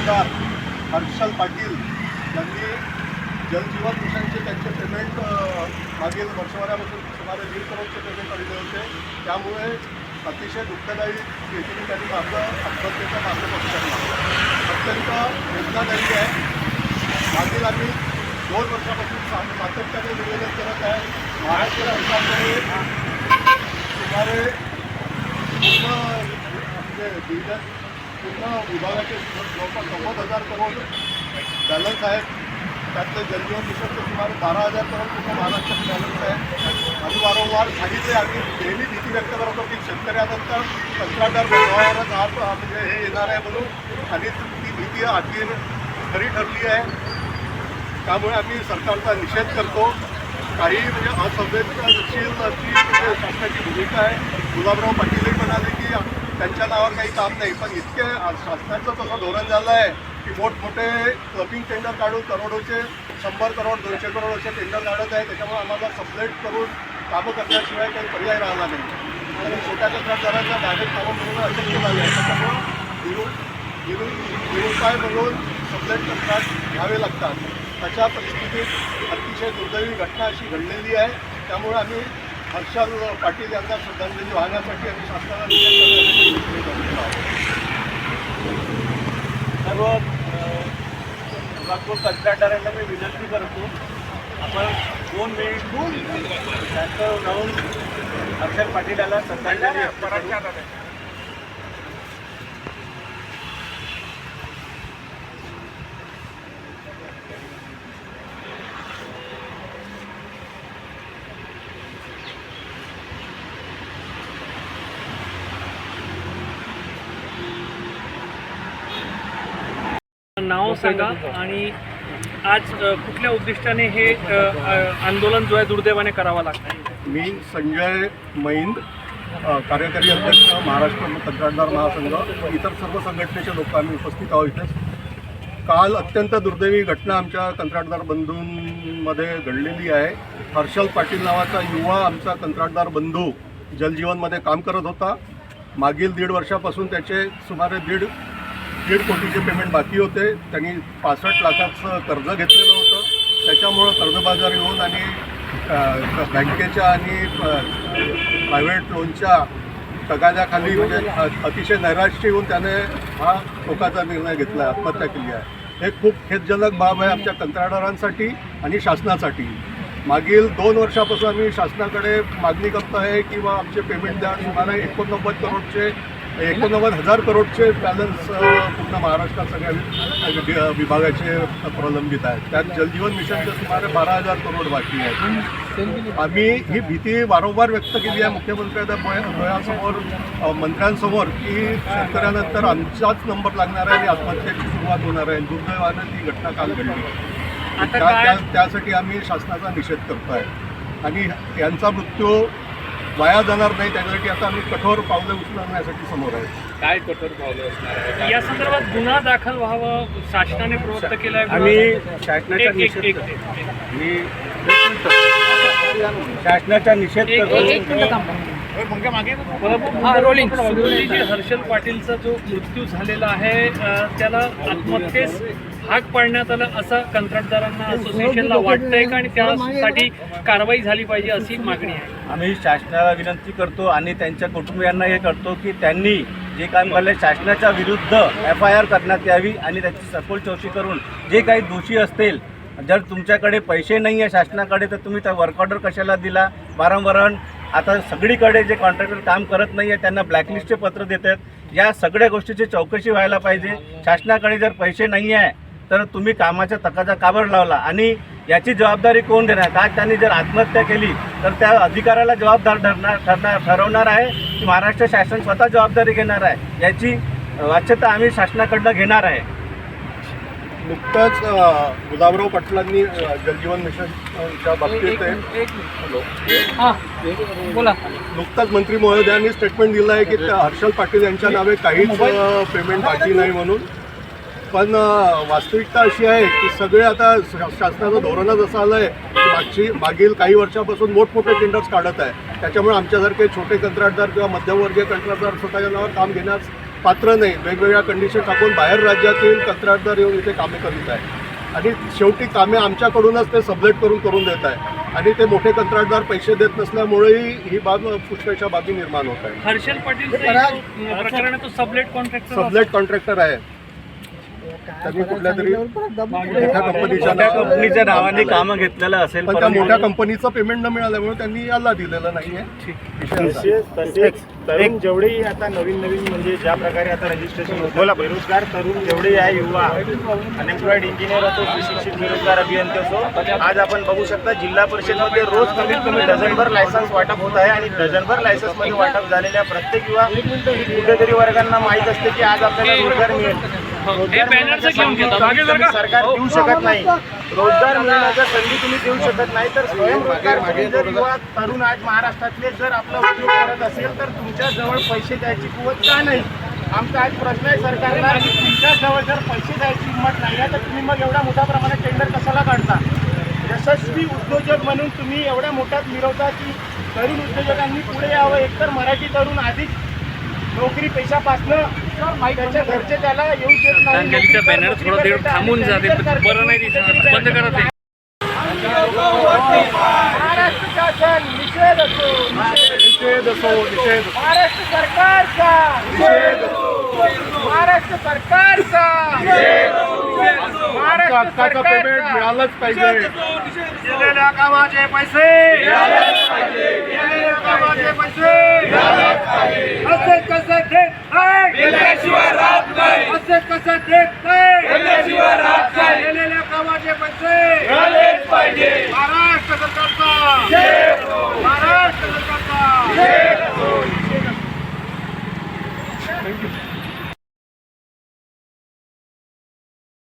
आमदार हर्षल पाटील यांनी जलजीवन मिशनचे त्यांचे पेमेंट मागील वर्षभरापासून सुमारे दीड करोडचे पेमेंट आलेले होते. त्यामुळे अतिशय दुःखदायी स्थितीने त्यांनी आपलं आत्महत्येचा मार्ग पत्करला अत्यंत वेदनादायी आहे. मागील आम्ही दोन वर्षापासून सा सातत्याने निवेदन करत आहे. महाराष्ट्र राज्यामध्ये सुमारे पूर्ण म्हणजे डिव्हिजन पूर्ण विभागाचे जवळपास नव्वद हजार करोड बॅलन्स आहेत त्यातले जलजीवन मिशनचे सुमारे बारा हजार करोड पूर्ण महाराष्ट्रात बॅलन्स आहे आम्ही वारंवार सांगितले आम्ही नेहमी भीती व्यक्त करत होतो की शेतकऱ्यानंतर कंत्राटदार बनवायलाच हा म्हणजे हे येणार आहे म्हणून आणि ती भीती आधी खरी ठरली आहे त्यामुळे आम्ही सरकारचा निषेध करतो. काही म्हणजे असंवेदनशील अशी म्हणजे शासनाची भूमिका आहे गुलाबराव पाटीलही म्हणाले की त्यांच्या नावावर काही काम नाही. पण इतके शासनाचं तसं धोरण झालं आहे की मोठमोठे क्लबिंग टेंडर काढून करोडोचे शंभर करोड दोनशे करोड असे टेंडर काढत आहे. त्याच्यामुळे आम्हाला सबलेट करून कामं करण्याशिवाय काही पर्याय राहिला नाही. आणि छोट्या कंत्राटदारांना डायरेक्ट कामं मिळणं अशक्य झालं आहे त्याच्यामुळं निरू निरुपाय म्हणून सबलेट कंत्राट घ्यावे लागतात. अशा परिस्थितीत अतिशय दुर्दैवी घटना अशी घडलेली आहे. त्यामुळे आम्ही हर्षल पाटील यांना श्रद्धांजली वाहण्यासाठी आम्ही शासनाला सर्व नागपूर कंत्राटदारांना मी विनंती करतो. आपण दोन मिनिट त्यांचं जाऊन हर्षल पाटील याला श्रद्धांजली नाव सांगा आणि आज कुठल्या उद्दिष्टाने हे आंदोलन जो आहे दुर्दैवाने करावं लागतं मी संजय मैंद कार्यकारी अध्यक्ष महाराष्ट्र कंत्राटदार महासंघ इतर सर्व संघटनेचे लोक आम्ही उपस्थित आहोत इथे. काल अत्यंत दुर्दैवी घटना आमच्या कंत्राटदार बंधूंमध्ये घडलेली आहे. हर्षल पाटील नावाचा युवा आमचा कंत्राटदार बंधू जलजीवनमध्ये काम करत होता. मागील दीड वर्षापासून त्याचे सुमारे दीड दीड कोटीचे पेमेंट बाकी होते. त्यांनी पासष्ट लाखाचं कर्ज घेतलेलं होतं. त्याच्यामुळं कर्जबाजारी होऊन आणि बँकेच्या आणि प्रायव्हेट लोनच्या तगाद्याखाली म्हणजे अतिशय नैराश्य येऊन त्याने हा टोकाचा निर्णय घेतला. आहे आत्महत्या केली आहे. हे खूप खेदजनक बाब आहे आमच्या कंत्राटदारांसाठी आणि शासनासाठी. मागील दोन वर्षापासून आम्ही शासनाकडे मागणी करतो आहे किंवा आमचे पेमेंट द्या. तुम्हाला एकोणनव्वद करोडचे एकोणनव्वद हजार करोडचे बॅलन्स पूर्ण महाराष्ट्रात सगळ्या विभागाचे प्रलंबित आहेत. त्यात जलजीवन मिशनचे सुमारे बारा हजार करोड बाकी आहेत. आम्ही ही भीती वारंवार व्यक्त केली आहे मुख्यमंत्र्यांच्या डोळ्या- डोळ्यासमोर मंत्र्यांसमोर की शेतकऱ्यानंतर आमचाच नंबर लागणार आहे आणि आत्महत्येची सुरुवात होणार आहे. दुर्दैवानं ती घटना काल घडली त्यासाठी आम्ही शासनाचा निषेध करतो आहे आणि यांचा मृत्यू वाया जाणार नाही त्याच्यासाठी आता आम्ही कठोर पावले उचलण्यासाठी समोर आहे. काय कठोर पावलं असणार आहे? या संदर्भात गुन्हा दाखल व्हावा शासनाने प्रवृत्त केला आहे आम्ही एक- शासनाचा एक- निषेध एक- करतो. एक- मी शासनाचा निषेध करतो. सुरुवाती जे हर्षल पाटीलचा जो मृत्यू झालेला आहे त्याला आत्महत्येस भाग पाडण्यात आलं असं कंत्राटदारांना असोसिएशनला वाटतंय का? आणि त्यासाठी कारवाई झाली पाहिजे अशी मागणी आहे. आम्ही शासनाला विनंती करतो आणि त्यांच्या कुटुंबियांना हे करतो की त्यांनी जे काम केलं शासनाच्या विरुद्ध एफ आय आर करण्यात यावी आणि त्याची सखोल चौकशी करून जे काही दोषी असतील जर तुमच्याकडे पैसे नाही आहे शासनाकडे तर तुम्ही त्या वर्क ऑर्डर कशाला दिला? वारंवार आता सगळीकडे जे कॉन्ट्रॅक्टर काम करत नाही आहे त्यांना ब्लॅकलिस्टचे पत्र देतात. या सगळ्या गोष्टीची चौकशी व्हायला पाहिजे. शासनाकडे जर पैसे नाही आहे तर तुम्ही कामाच्या तकाचा काबर लावला? आणि याची जबाबदारी कोण देणार का त्यांनी जर आत्महत्या केली तर त्या अधिकाऱ्याला जबाबदार ठरणार ठरणार ठरवणार आहे की महाराष्ट्र शासन स्वतः जबाबदारी घेणार आहे? याची वाच्यता आम्ही शासनाकडनं घेणार आहे. नुकतंच गुलाबराव पाटलांनी जलजीवन मिशनच्या बाबतीत हॅलो. बोला. नुकताच मंत्री महोदयांनी स्टेटमेंट दिलं आहे की त्या हर्षल पाटील यांच्या नावे काहीच पेमेंट बाकी नाही म्हणून. पण वास्तविकता अशी आहे की सगळे आता शासनाचं धोरणच असं आलं आहे की मागची मागील काही वर्षापासून मोठमोठे टेंडर्स काढत आहे. त्याच्यामुळे आमच्यासारखे छोटे कंत्राटदार किंवा मध्यमवर्गीय कंत्राटदार स्वतःच्या नावावर काम घेण्यास पात्र नाही. वेगवेगळ्या कंडिशन टाकून बाहेर राज्यातील कंत्राटदार येऊन इथे कामे करीत आहे. आणि शेवटी कामे आमच्याकडूनच ते सबलेट करून करून देत आहे. आणि ते मोठे कंत्राटदार पैसे देत नसल्यामुळेही ही बाब पुष्कळशा बाबी निर्माण होत आहे. Harshal Patil sublet contractor sublet contractor आहे. त्यांनी कुठल्या तरी मोठ्या कंपनीच्या मोठ्या नावावर- कंपनीच्या नावाने कामं घेतलेलं असेल पण त्या परंतु- मोठ्या कंपनीचं पेमेंट न मिळाल्यामुळे त्यांनी याला दिलेलं नाहीये. विषय असा. तसेच तसेच तरुण जेवढेही आता नवीन नवीन म्हणजे ज्या प्रकारे आता रजिस्ट्रेशन बोला. बेरोजगार तरुण जेवढे आहे युवा अनएम्प्लॉईड इंजिनियर असो सुशिक्षित बेरोजगार अभियंते असो आज आपण बघू शकता जिल्हा परिषदमध्ये रोज कमीत कमी डझनभर लायसन्स वाटप होत आहे आणि डझनभर लायसन्समध्ये वाटप झालेल्या प्रत्येक युवा कुठेतरी वर्गांना माहीत असते की आज आपल्याला रोजगार मिळेल. हे. बॅनरचं घेऊन का? सरकार देऊ शकत नाही. रोजगार मिळण्याच्या संधी तुम्ही देऊ शकत नाही. तर स्वयंरोजगार करून जर युवा तरुण आज महाराष्ट्रातले जर आपला उद्योग करत असेल तर तुमच्या जवळ पैसे द्यायची कुवत का नाही? आमचा आज प्रश्न आहे सरकारला की तुमच्या जवळ जर पैसे द्यायची हिंमत नाही आहे तर तुम्ही मग एवढ्या मोठ्या प्रमाणात टेंडर कशाला काढता? यशस्वी उद्योजक म्हणून तुम्ही एवढ्या मोठ्यात मिरवता की तरुण उद्योजकांनी पुढे यावं. एकतर मराठी तरुण आधीच नोकरी पेशापासनं श्रद्धांजलीचा बॅनर थोडा वेळ थांबून जाते बरं नाही दिसणार. बंद करा ते. महाराष्ट्र शासन निषेध असो. निषेध असो निषेध महाराष्ट्र सरकारचा. महाराष्ट्र सरकारचा. महाराष्ट्र पेमेंट सरकारचा. मिळालंच पाहिजे. दिलेल्या कामाचे पैसे. दिलेल्या कामाचे पैसे. असे कसं देत नाही दिल्याशिवाय राहत नाही. असे कसं देत नाही. दिल्याशिवाय राहत नाही. दिलेल्या कामाचे पैसे मिळालेच पाहिजे. महाराष्ट्र सरकारचा. महाराष्ट्र सरकारचा. जय हो